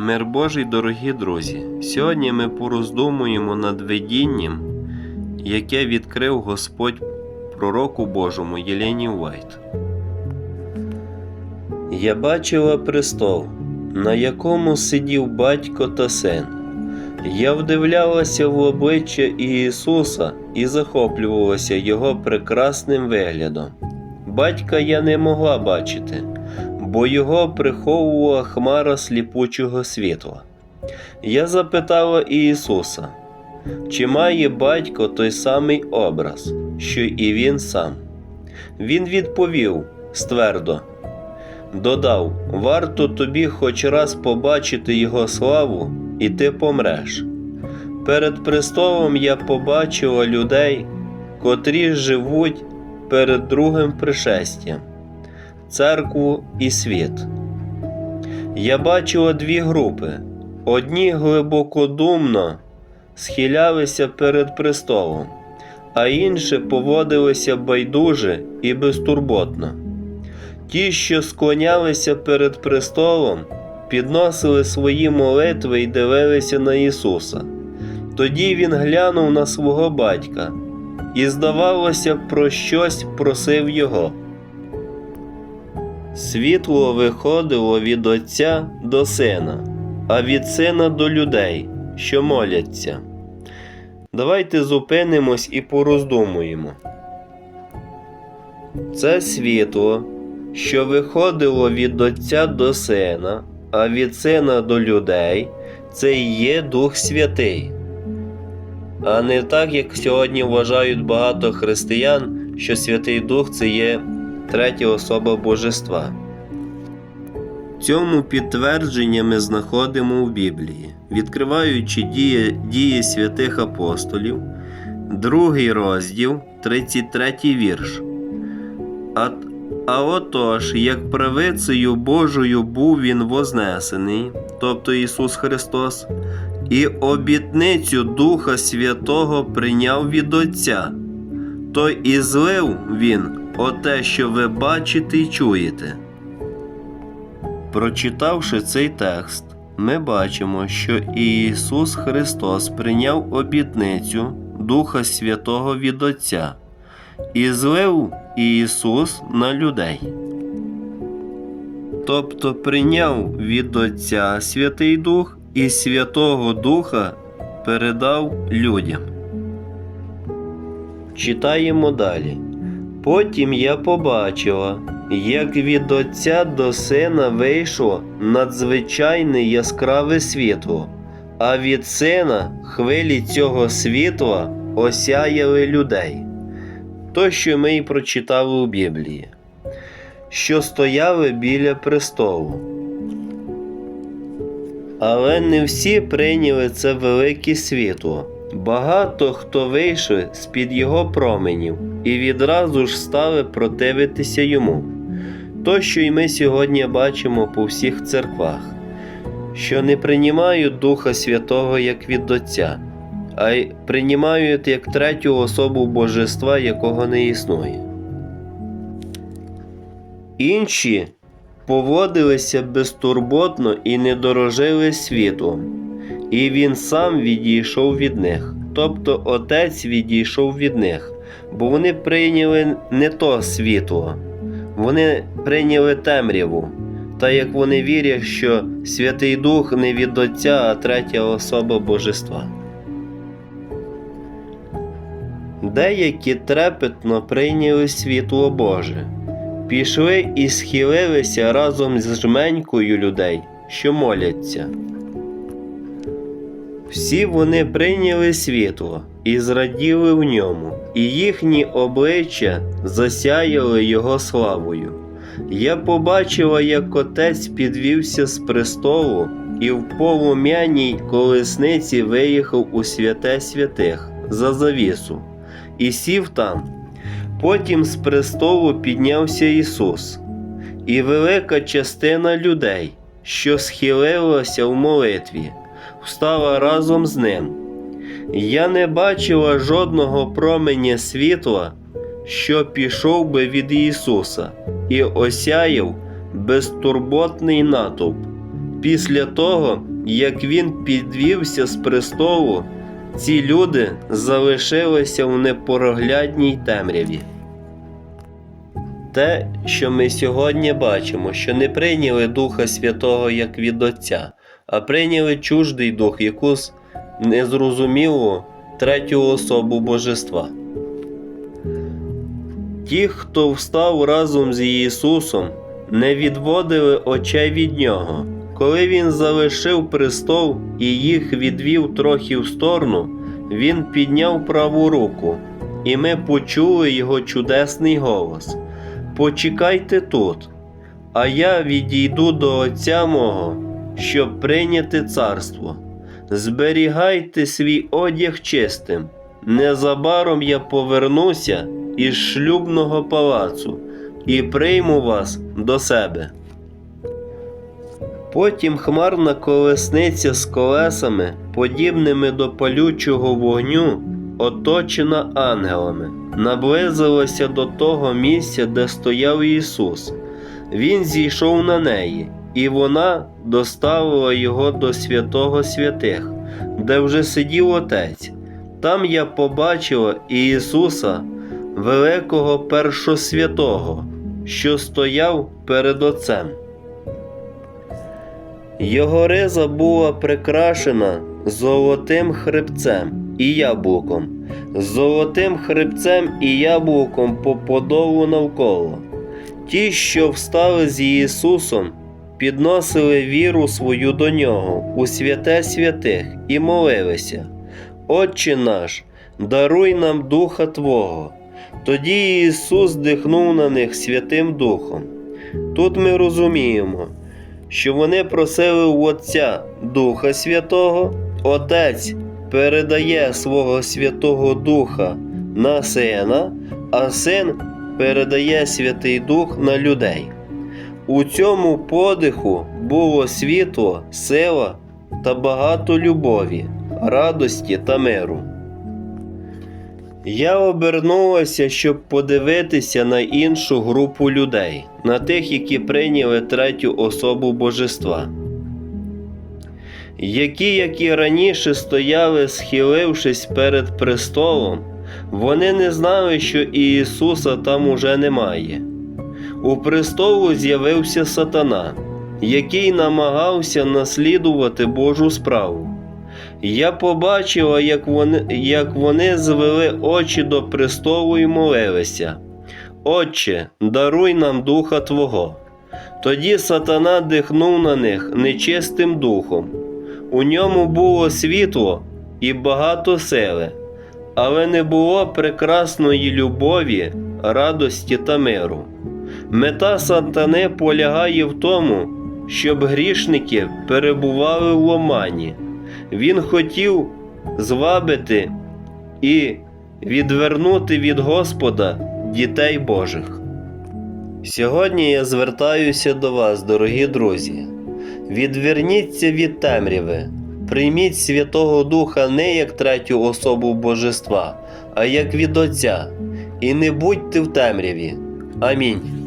Мир Божий, дорогі друзі! Сьогодні ми пороздумуємо над видінням, яке відкрив Господь пророку Божому Єлені Уайт. Я бачила престол, на якому сидів батько та син. Я вдивлялася в обличчя Ісуса і захоплювалася Його прекрасним виглядом. Батька я не могла бачити, бо його приховувала хмара сліпучого світла. Я запитала Ісуса, чи має батько той самий образ, що і він сам. Він відповів ствердо, додав: варто тобі хоч раз побачити його славу, і ти помреш. Перед престолом я побачила людей, котрі живуть перед другим пришестям, церкву і світ. Я бачила дві групи. Одні глибокодумно схилялися перед престолом, а інші поводилися байдуже і безтурботно. Ті, що склонялися перед престолом, підносили свої молитви і дивилися на Ісуса. Тоді він глянув на свого батька і, здавалося, про щось просив його. Світло виходило від Отця до Сина, а від Сина до людей, що моляться. Давайте зупинимось і пороздумуємо. Це світло, що виходило від Отця до Сина, а від Сина до людей, це і є Дух Святий. А не так, як сьогодні вважають багато християн, що Святий Дух це є третя особа Божества. Цьому підтвердження ми знаходимо у Біблії, відкриваючи дії, дії святих апостолів, другий розділ, 33 вірш. А, а отож, як правицею Божою був він вознесений, тобто Ісус Христос, і обітницю Духа Святого прийняв від Отця, то і злив Він оте, що ви бачите і чуєте. Прочитавши цей текст, ми бачимо, що Ісус Христос прийняв обітницю Духа Святого від Отця і злив Ісус на людей. Тобто прийняв від Отця Святий Дух і Святого Духа передав людям. Читаємо далі. Потім я побачила, як від Отця до Сина вийшло надзвичайне яскраве світло, а від Сина хвилі цього світла осяяли людей. То, що ми й прочитали у Біблії, що стояли біля престолу. Але не всі прийняли це велике світло. Багато хто вийшов з-під його променів і відразу ж стали противитися йому. То, що й ми сьогодні бачимо по всіх церквах, що не приймають Духа Святого як від Отця, а й приймають як третю особу Божества, якого не існує. Інші поводилися безтурботно і не дорожили світлом, і він сам відійшов від них, тобто отець відійшов від них, бо вони прийняли не то світло, вони прийняли темряву, та як вони вірять, що Святий Дух не від Отця, а третя особа Божества. Деякі трепетно прийняли світло Боже, пішли і схилилися разом з жменькою людей, що моляться. Всі вони прийняли світло і зраділи в ньому, і їхні обличчя засяяли його славою. Я побачила, як отець підвівся з престолу і в полум'яній колесниці виїхав у святе святих за завісу і сів там. Потім з престолу піднявся Ісус, і велика частина людей, що схилилася в молитві, встала разом з ним. Я не бачила жодного променя світла, що пішов би від Ісуса і осяяв безтурботний натовп, Після того, як він підвівся з престолу, ці люди залишилися в непроглядній темряві. Те, що ми сьогодні бачимо, що не прийняли Духа Святого як від Отця, а прийняли чуждий дух, якусь незрозумілу третю особу Божества. Ті, хто встав разом з Ісусом, не відводили очей від Нього. Коли Він залишив престол і їх відвів трохи в сторону, Він підняв праву руку, і ми почули Його чудесний голос. Почекайте тут, а я відійду до Отця мого, щоб прийняти царство. Зберігайте свій одяг чистим. Незабаром я повернуся із шлюбного палацу і прийму вас до себе. Потім хмарна колесниця з колесами, подібними до палючого вогню, оточена ангелами, наблизилася до того місця, де стояв Ісус. Він зійшов на неї, і вона доставила його до святого святих, де вже сидів Отець. Там я побачила Ісуса, великого першосвятого, що стояв перед Отцем. Його риза була прикрашена золотим хребцем і яблуком, золотим хребцем і яблуком по подолу навколо. Ті, що встали з Ісусом, підносили віру свою до нього у святе святих і молилися. Отче наш, даруй нам Духа Твого. Тоді Ісус дихнув на них Святим Духом. Тут ми розуміємо, що вони просили у Отця Духа Святого, Отець передає свого Святого Духа на Сина, а Син передає Святий Дух на людей. У цьому подиху було світло, сила та багато любові, радості та миру. Я обернулася, щоб подивитися на іншу групу людей, на тих, які прийняли третю особу божества. Які, як і раніше, стояли, схилившись перед престолом, вони не знали, що Ісуса там уже немає. У престолу з'явився сатана, який намагався наслідувати Божу справу. Я побачила, як вони, як вони звели очі до престолу і молилися. Отче, даруй нам духа Твого. Тоді сатана дихнув на них нечистим духом. У ньому було світло і багато сили, але не було прекрасної любові, радості та миру. Мета сатани полягає в тому, щоб грішники перебували в ломані. Він хотів звабити і відвернути від Господа дітей Божих. Сьогодні я звертаюся до вас, дорогі друзі. Відверніться від темряви, прийміть Святого Духа не як третю особу Божества, а як від Отця, і не будьте в темряві. Амінь.